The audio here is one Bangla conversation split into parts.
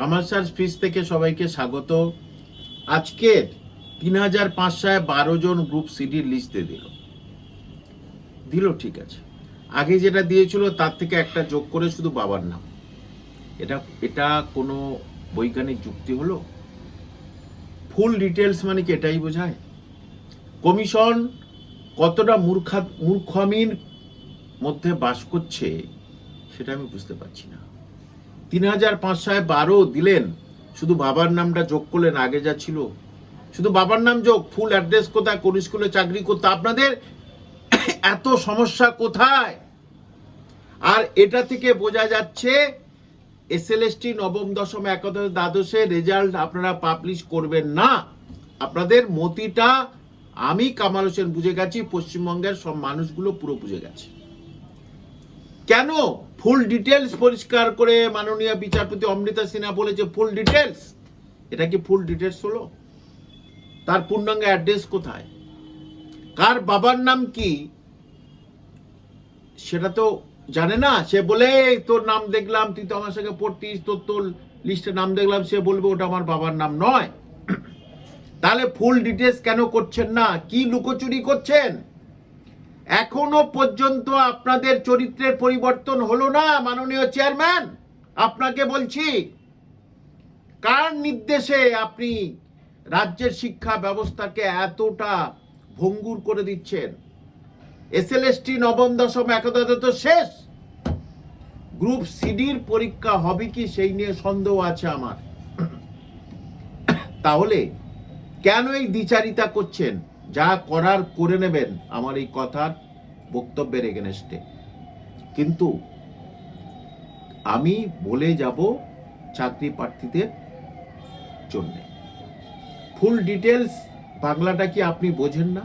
কামার্শিয়াল ফিস থেকে সবাইকে স্বাগত। আজকের তিন হাজার পাঁচশোয় বারো জন গ্রুপ সিডির লিস্টে দিল। দিল ঠিক আছে। আগে যেটা দিয়েছিল তার থেকে একটা যোগ করে শুধু বাবার নাম। এটা এটা কোনো বৈজ্ঞানিক যুক্তি হলো? ফুল ডিটেলস মানে কি এটাই বোঝায়? কমিশন কতটা মূর্খা, মূর্খামির মধ্যে বাস করছে সেটা আমি বুঝতে পারছি না। তিন হাজার পাঁচশোয় বারো দিলেন। শুধু বাবার নামটা যোগ করলেন, আগে যা ছিল। শুধু বাবার নাম যোগ ফুল অ্যাড্রেস কোথায়, কোন স্কুলে চাকরি করতে, আপনাদের এত সমস্যা কোথায়? আর এটা থেকে বোঝা যাচ্ছে, এসএলএসটি নবম, দশম, একাদশ দ্বাদশে রেজাল্ট আপনারা পাবলিশ করবেন না। আপনাদের মতিটা, আমি কামাল হোসেন বুঝে গেছি, পশ্চিমবঙ্গের সব মানুষগুলো পুরো বুঝে গেছে। কেন? ফুল ডিটেলস পরিষ্কার করে মাননীয় বিচারপতি অমৃতা সিনহা বলেছে, ফুল ডিটেলস এটা কি ফুল ডিটেলস হলো? তার পূর্ণাঙ্গ অ্যাড্রেস কোথায়? কার বাবার নাম কি? সেটা তো জানে না। সে বলে তোর নাম দেখলাম, তুই তো আমার সঙ্গে পড়তিস, তোর তোর লিস্টে নাম দেখলাম, সে বলবে ওটা আমার বাবার নাম নয়। তাহলে ফুল ডিটেলস কেন করছেন না? কি লুকোচুরি করছেন? এখনও পর্যন্ত আপনাদের চরিত্রের পরিবর্তন হলো না, মাননীয় চেয়ারম্যান। আপনাকে বলছি, কার নির্দেশে আপনি রাজ্যের শিক্ষা ব্যবস্থাকে এতটা ভঙ্গুর করে দিচ্ছেন? এস এল এসএলএসটি নবম, দশম একাদশ তো শেষ। গ্রুপ সিডির পরীক্ষা হবে কি সেই নিয়ে সন্দেহ আছে আমার। তাহলে কেন এই দ্বিচারিতা করছেন? যা করার করে নেবেন আমার এই কথার বক্তব্যের এগেনস্টে কিন্তু আমি বলে যাব চাকরি প্রার্থীদের জন্য। ফুল ডিটেলস বাংলাটা কি আপনি বোঝেন না?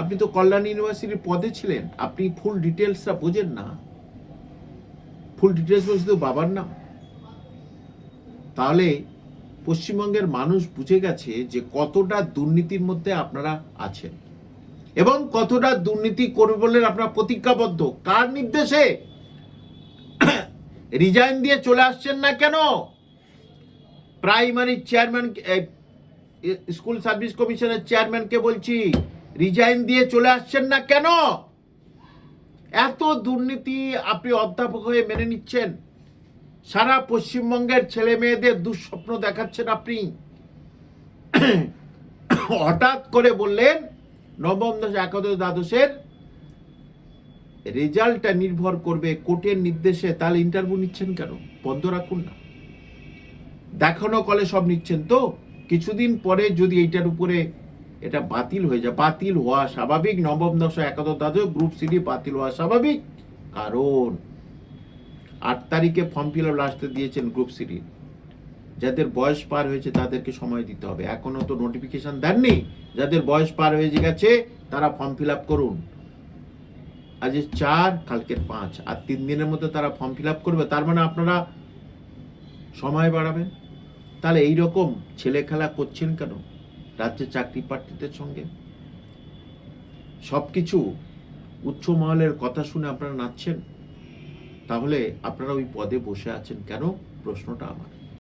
আপনি তো কল্যাণ ইউনিভার্সিটির পদে ছিলেন, আপনি ফুল ডিটেলসটা বোঝেন না। ফুল ডিটেলস তো বাবার নাম। তাহলে পশ্চিমবঙ্গের মানুষ বুঝে গেছে যে কতটা দুর্নীতির মধ্যে আপনারা আছেন। এবং কতটা দুর্নীতি করবে বলে আপনারা প্রতিজ্ঞাবদ্ধ। কার নির্দেশে? রিজাইন দিয়ে চলে আসছেন না কেন? প্রাইমারি চেয়ারম্যান স্কুল সার্ভিস কমিশনের চেয়ারম্যানকে বলছি, রিজাইন দিয়ে চলে আসছেন না কেন? এত দুর্নীতি আপনি অধ্যাপক হয়ে মেনে নিচ্ছেন। সারা পশ্চিমবঙ্গের ছেলে মেয়েদের দুঃস্বপ্ন দেখাচ্ছেন আপনি। হঠাৎ করে বললেন, নবম দশ একাদশ দ্বাদশের রেজাল্টটা নির্ভর করবে কোর্টের নির্দেশে, তাহলে ইন্টারভিউ নিচ্ছেন কেন? বন্ধ রাখুন না। দেখানো কলে সব নিচ্ছেন তো? কিছুদিন পরে যদি এইটার উপরে এটা বাতিল হয়ে যায়, বাতিল হওয়া স্বাভাবিক, নবম দশ একাদশ দ্বাদশ গ্রুপ সিডি বাতিল হওয়া স্বাভাবিক। কারণ আট তারিখে ফর্ম ফিল আপ লাস্টে দিয়েছেন গ্রুপ সিডি যাদের বয়স পার হয়েছে তাদেরকে সময় দিতে হবে। এখনও তো নোটিফিকেশন দেননি। যাদের বয়স পার হয়ে গেছে, তারা ফর্ম ফিল আপ করুন। আজকে চার, কালকের পাঁচ। আর তিন দিনের মধ্যে তারা ফর্ম ফিল আপ করবে। তার মানে আপনারা সময় বাড়াবেন। তাহলে এই রকম ছেলে খেলা করছেন কেন? রাজ্যের চাকরি প্রার্থীদের সঙ্গে। সব কিছু উচ্চ মহলের কথা শুনে আপনারা নাচছেন? তাহলে আপনারা ওই পদে বসে আছেন কেন? প্রশ্নটা আমার।